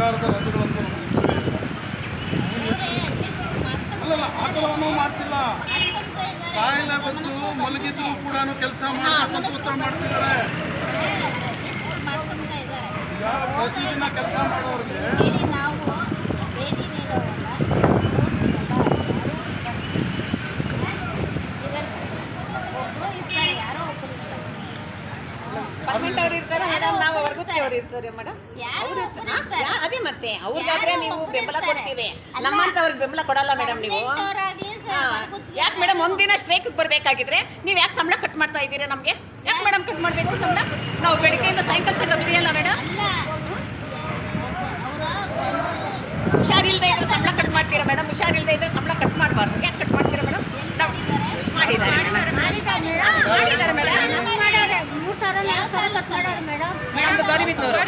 ಸರ್ಕಾರದ ರಜೆಗಳನ್ನು ಅಲ್ಲಲ್ಲ ಆಗಲವನ್ನು ಮಾಡ್ತಿಲ್ಲ. ಕಾಯಿಲೆ ಬಂದು ಮಲಗಿದ್ರು ಕೂಡ ಕೆಲಸ ಮಾಡಿ ಸಂತೋಷ ಮಾಡ್ತಿದ್ದಾರೆ. ಪ್ರತಿದಿನ ಕೆಲಸ ಮಾಡೋರಿಗೆ ಇರ್ತಾರೆ ಮೇಡಮ್ ನಾವು ಅವ್ರಿಗೂ ಅವ್ರು ಇರ್ತಾರೆ ಮೇಡಮ್ ಮತ್ತೆ ಅವ್ರಿಗಾದ್ರೆ ನೀವು ಬೆಂಬಲ ಕೊಡ್ತೀವಿ. ಕೊಡ್ತೀರಿ ಅಲ್ಲ. ನಮ್ಮಂತವ್ರಿಗೆ ಬೆಂಬಲ ಕೊಡಲ್ಲ ಮೇಡಮ್ ನೀವು. ಯಾಕೆ ಮೇಡಮ್ ಒಂದಿನ ಸ್ಟ್ರೈಕ್ ಬರ್ಬೇಕಾಗಿದ್ರೆ ನೀವು ಯಾಕೆ ಸಂಬಳ ಕಟ್ ಮಾಡ್ತಾ ಇದ್ದೀರಾ ನಮಗೆ? ಯಾಕೆ ಮೇಡಮ್ ಕಟ್ ಮಾಡಬೇಕು ಸಂಬಳ? ನಾವು ಬೆಳಿಗ್ಗೆಯಿಂದ ಸಾಯಂಕಾಲ ತನಕ ಅಲ್ಲ ಮೇಡಮ್ ಹುಷಾರಿಲ್ದ ಇದ್ರೆ ಸಂಬಳ ಕಟ್ ಮಾಡ್ತೀರಾ ಮೇಡಮ್ ಹುಷಾರಿಲ್ಲದೆ ಇದ್ರೆ ಸಂಬಳ ಕಟ್ ಮಾಡಬಾರ್ದು. ಯಾಕೆ ಕಟ್ ಮಾಡ್ತೀರಾ ಮೇಡಮ್ ಮಾಡಿದ್ದಾರೆ ಮೇಡಮ್ ಮಾಡಿದ್ದಾರೆ ಮೇಡಮ್ ಮೂರು ಸಾವಿರ ನಾಲ್ಕು ಸಾವಿರ ಕಟ್ ಮಾಡೋರು ಮೇಡಮ್ ಮೇಡಮ್ ಗೌರಿಬಿದ್ನೂರು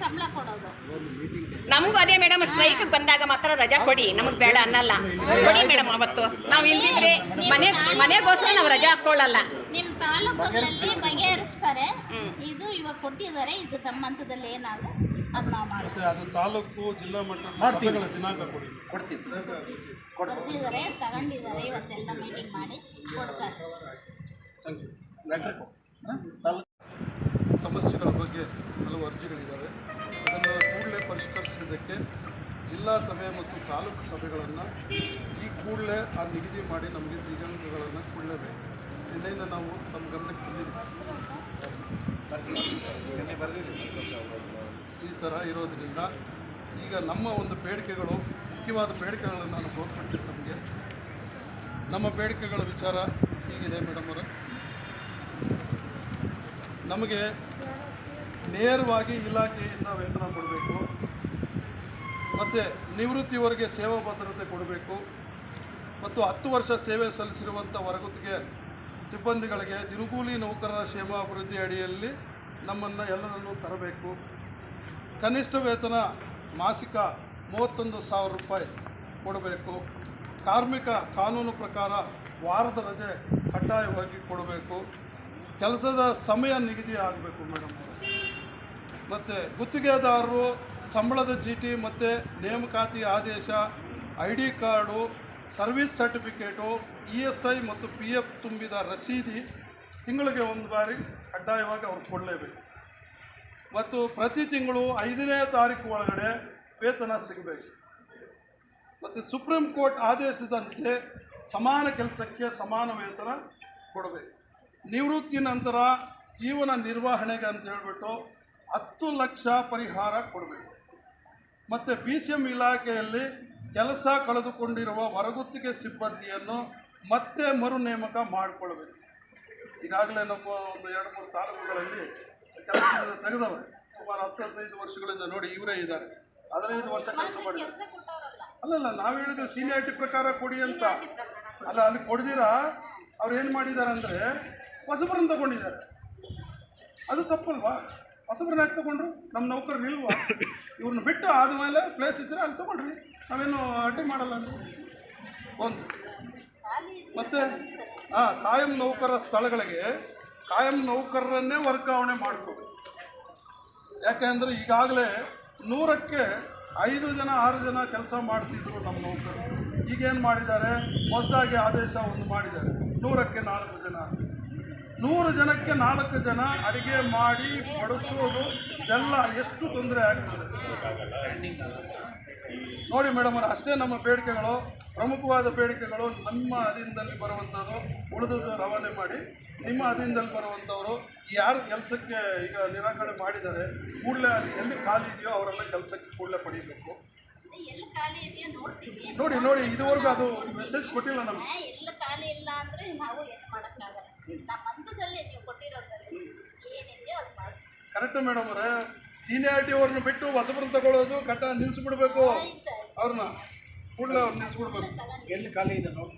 ಸಂಬಳ ಕೊಡೋದು ನಮಗೂ ಅದೇ ಮೇಡಮ್ ಸ್ಟ್ರೈಕ್ ಬಂದಾಗ ಮಾತ್ರ ರಜಾ ಕೊಡಿ ನಮಗೆ ಬೇಡ ಅನ್ನಲ್ಲ. ಕೊಡಿ ಮೇಡಮ್ ಅವತ್ತು. ನಾವು ಇಲ್ಲಿದ್ರೆ ಮನೆ ಮನೆಗೋಸ್ಕರ ನಾವು ರಜಾ ಹಾಕೊಳ್ಳಲ್ಲ ನಿಮ್ ತಾಲೂಕಿನಲ್ಲಿ ಬಗೆಹರಿಸ್ತಾರೆ. ಕೊಟ್ಟಿದ್ದಾರೆ ಇದು ನಮ್ಮ ಹಂತದಲ್ಲಿ ಏನಾದ್ರು ಅದು ನಾವು ಮಾಡ್ತೀವಿ. ಅದು ತಾಲೂಕು ಜಿಲ್ಲಾ ಮಟ್ಟದ ದಿನಾಂಕ ಕೊಡಿ. ಕೊಡ್ತಿದ್ದಾರೆ ತಗೊಂಡಿದ್ದಾರೆ ಇವತ್ತೆಲ್ಲ ಮೀಟಿಂಗ್ ಮಾಡಿ ಕೊಡ್ತಾರೆ. ಥ್ಯಾಂಕ್ ಯು ಸಮಸ್ಯೆಗಳ ಬಗ್ಗೆ ಹಲವು ಅರ್ಜಿಗಳಿದ್ದಾವೆ. ಅದನ್ನು ಕೂಡಲೇ ಪರಿಷ್ಕರಿಸುವುದಕ್ಕೆ ಜಿಲ್ಲಾ ಸಭೆ ಮತ್ತು ತಾಲೂಕು ಸಭೆಗಳನ್ನು ಈ ಕೂಡಲೇ ಆ ನಿಗದಿ ಮಾಡಿ ನಮಗೆ ದಿನಾಂಕಗಳನ್ನು ಕೊಡಲೇಬೇಕು. ಇದರಿಂದ ನಾವು ನಮ್ಮ ಗಮನಕ್ಕೆ ಬಂದಿದ್ದೀವಿ. ಈ ಥರ ಇರೋದ್ರಿಂದ ಈಗ ನಮ್ಮ ಒಂದು ಬೇಡಿಕೆಗಳು, ಮುಖ್ಯವಾದ ಬೇಡಿಕೆಗಳನ್ನು ನಾನು ಗೋರ್ಪಡ್ತೀನಿ ನಮಗೆ ನಮ್ಮ ಬೇಡಿಕೆಗಳ ವಿಚಾರ ಹೀಗಿದೆ ಮೇಡಮ್ ಅವರೇ. ನಮಗೆ ನೇರವಾಗಿ ಇಲಾಖೆಯಿಂದ ವೇತನ ಕೊಡಬೇಕು, ಮತ್ತು ನಿವೃತ್ತಿವರೆಗೆ ಸೇವಾ ಭದ್ರತೆ ಕೊಡಬೇಕು, ಮತ್ತು ಹತ್ತು ವರ್ಷ ಸೇವೆ ಸಲ್ಲಿಸಿರುವಂಥ ಹೊರಗುತ್ತಿಗೆ ಸಿಬ್ಬಂದಿಗಳಿಗೆ ದಿನಗೂಲಿ ನೌಕರರ ಕ್ಷೇಮಾಭಿವೃದ್ಧಿ ಅಡಿಯಲ್ಲಿ ನಮ್ಮನ್ನು ಎಲ್ಲರನ್ನೂ ತರಬೇಕು. ಕನಿಷ್ಠ ವೇತನ ಮಾಸಿಕ ಮೂವತ್ತೊಂದು ಸಾವಿರ ರೂಪಾಯಿ ಕೊಡಬೇಕು. ಕಾರ್ಮಿಕ ಕಾನೂನು ಪ್ರಕಾರ ವಾರದ ರಜೆ ಕಡ್ಡಾಯವಾಗಿ ಕೊಡಬೇಕು. ಕೆಲಸದ ಸಮಯ ನಿಗದಿ ಆಗಬೇಕು ಮೇಡಮ್ ಮತ್ತು ಗುತ್ತಿಗೆದಾರರು, ಸಂಬಳದ ಚೀಟಿ ಮತ್ತು ನೇಮಕಾತಿ ಆದೇಶ, I D card service certificate, E S I ಮತ್ತು ಪಿ ಎಫ್ ತುಂಬಿದ ರಸೀದಿ ತಿಂಗಳಿಗೆ ಒಂದು ಬಾರಿ ಕಡ್ಡಾಯವಾಗಿ ಅವ್ರು ಕೊಡಲೇಬೇಕು. ಮತ್ತು ಪ್ರತಿ ತಿಂಗಳು ಐದನೇ ತಾರೀಕು ಒಳಗಡೆ ವೇತನ ಸಿಗಬೇಕು. ಮತ್ತು ಸುಪ್ರೀಂ ಕೋರ್ಟ್ ಆದೇಶದಂತೆ ಸಮಾನ ಕೆಲಸಕ್ಕೆ ಸಮಾನ ವೇತನ ಕೊಡಬೇಕು. ನಿವೃತ್ತಿ ನಂತರ ಜೀವನ ನಿರ್ವಹಣೆಗೆ ಅಂತ ಹೇಳಿಬಿಟ್ಟು ಹತ್ತು ಲಕ್ಷ ಪರಿಹಾರ ಕೊಡಬೇಕು. ಮತ್ತು ಬಿ ಸಿ ಎಂ ಇಲಾಖೆಯಲ್ಲಿ ಕೆಲಸ ಕಳೆದುಕೊಂಡಿರುವ ಹೊರಗುತ್ತಿಗೆ ಸಿಬ್ಬಂದಿಯನ್ನು ಮತ್ತೆ ಮರು ನೇಮಕ ಮಾಡಿಕೊಳ್ಬೇಕು ಈಗಾಗಲೇ ನಮ್ಮ ಒಂದು ಎರಡು ಮೂರು ತಾಲೂಕುಗಳಲ್ಲಿ ಕೆಲಸ ತೆಗೆದವರು. ಸುಮಾರು ಹತ್ತು ಹದಿನೈದು ವರ್ಷಗಳಿಂದ ನೋಡಿ ಇವರೇ ಇದ್ದಾರೆ. ಹದಿನೈದು ವರ್ಷ ಕೆಲಸ ಮಾಡಿದ್ದಾರೆ ಕೊಟ್ಟವರಲ್ಲ. ಅಲ್ಲಲ್ಲ ನಾವು ಹೇಳಿದ ಸೀನಿಯಾರಿಟಿ ಪ್ರಕಾರ ಕೊಡಿ ಅಂತ. ಅಲ್ಲ ಅಲ್ಲಿ ಕೊಡ್ದಿರಾ? ಅವ್ರು ಏನು ಮಾಡಿದ್ದಾರೆ ಅಂದರೆ ಹೊಸಬ್ರನ್ನ ತಗೊಂಡಿದ್ದಾರೆ. ಅದು ತಪ್ಪಲ್ವಾ? ಹೊಸಬ್ರನ್ನ ಯಾಕೆ ತಗೊಂಡ್ರು? ನಮ್ಮ ನೌಕರರು ಇಲ್ವಾ? ಇವ್ರನ್ನ ಬಿಟ್ಟು ಆದಮೇಲೆ ಪ್ಲೇಸ್ ಇದ್ದರೆ ಅಲ್ಲಿ ತಗೊಳ್ರಿ. ನಾವೇನು ಅಡ್ಡಿ ಮಾಡಲ್ಲ ಒಂದು. ಮತ್ತು ಹಾಂ ಕಾಯಂ ನೌಕರರ ಸ್ಥಳಗಳಿಗೆ ಕಾಯಂ ನೌಕರರನ್ನೇ ವರ್ಗಾವಣೆ ಮಾಡಿಕೊಡಿ. ಯಾಕೆಂದರೆ ಈಗಾಗಲೇ ನೂರಕ್ಕೆ ಐದು ಜನ, ಆರು ಜನ ಕೆಲಸ ಮಾಡ್ತಿದ್ರು ನಮ್ಮ ನೌಕರರು. ಈಗೇನು ಮಾಡಿದ್ದಾರೆ? ಹೊಸದಾಗಿ ಆದೇಶ ಒಂದು ಮಾಡಿದ್ದಾರೆ. ನೂರಕ್ಕೆ ನಾಲ್ಕು ಜನ. ನೂರು ಜನಕ್ಕೆ ನಾಲ್ಕು ಜನ ಅಡಿಗೆ ಮಾಡಿ, ಬಡಿಸೋದು ಎಲ್ಲ ಎಷ್ಟು ತೊಂದರೆ ಆಗ್ತದೆ? ನೋಡಿ ಮೇಡಮ್ ಅವ್ರೆ, ಅಷ್ಟೇ ನಮ್ಮ ಬೇಡಿಕೆಗಳು ಪ್ರಮುಖವಾದ ಬೇಡಿಕೆಗಳು ನಮ್ಮ ಅಧೀನದಲ್ಲಿ ಬರುವಂಥದ್ದು ಉಳಿದದ್ದು ರವಾನೆ ಮಾಡಿ ನಿಮ್ಮ ಅಧೀನದಲ್ಲಿ ಬರುವಂಥವರು ಯಾರು ಕೆಲಸಕ್ಕೆ ಈಗ ನಿರಾಕರಣೆ ಮಾಡಿದ್ದಾರೆ ಕೂಡಲೇ ಎಲ್ಲಿ ಖಾಲಿ ಇದೆಯೋ ಅವರೆಲ್ಲ ಕೆಲಸಕ್ಕೆ ಕೂಡಲೇ ಪಡೀಬೇಕು ಎಲ್ಲಿ ಖಾಲಿ ಇದೆಯೋ ನೋಡ್ತೀವಿ ನೋಡಿ ನೋಡಿ ಇದುವರೆಗೂ ಅದು ಮೆಸೇಜ್ ಕೊಟ್ಟಿಲ್ಲ ನಮ್ಗೆ. ಎಲ್ಲ ಖಾಲಿ ಇಲ್ಲ ಅಂದ್ರೆ ನಾವು ಏನು ಮಾಡೋಕ್ಕಾಗಲ್ಲ. ನಮ್ಮ ಹಂತದಲ್ಲಿ ನೀವು ಕೊಟ್ಟಿರೋದ್ರಲ್ಲಿ ಏನಿದೆಯೋ ಅದು ಮಾಡ್ತೀವಿ. ಕರೆಕ್ಟ್ ಮೇಡಮ್ ಅವರೇ. ಸೀನಿಯಾರಿಟಿ ಅವ್ರನ್ನ ಬಿಟ್ಟು ಹೊಸಬ್ರನ್ನ ತಗೊಳ್ಳೋದು ಕಟ್ಟ ನಿಲ್ಸಿಬಿಡ್ಬೇಕು ಅವ್ರನ್ನ. ಕೂಡಲೇ ಅವ್ರನ್ನ ನಿಲ್ಸಿಬಿಡ್ಬೇಕು. ಎಲ್ಲಿ ಖಾಲಿ ಇದೆ ನೋಡಿ.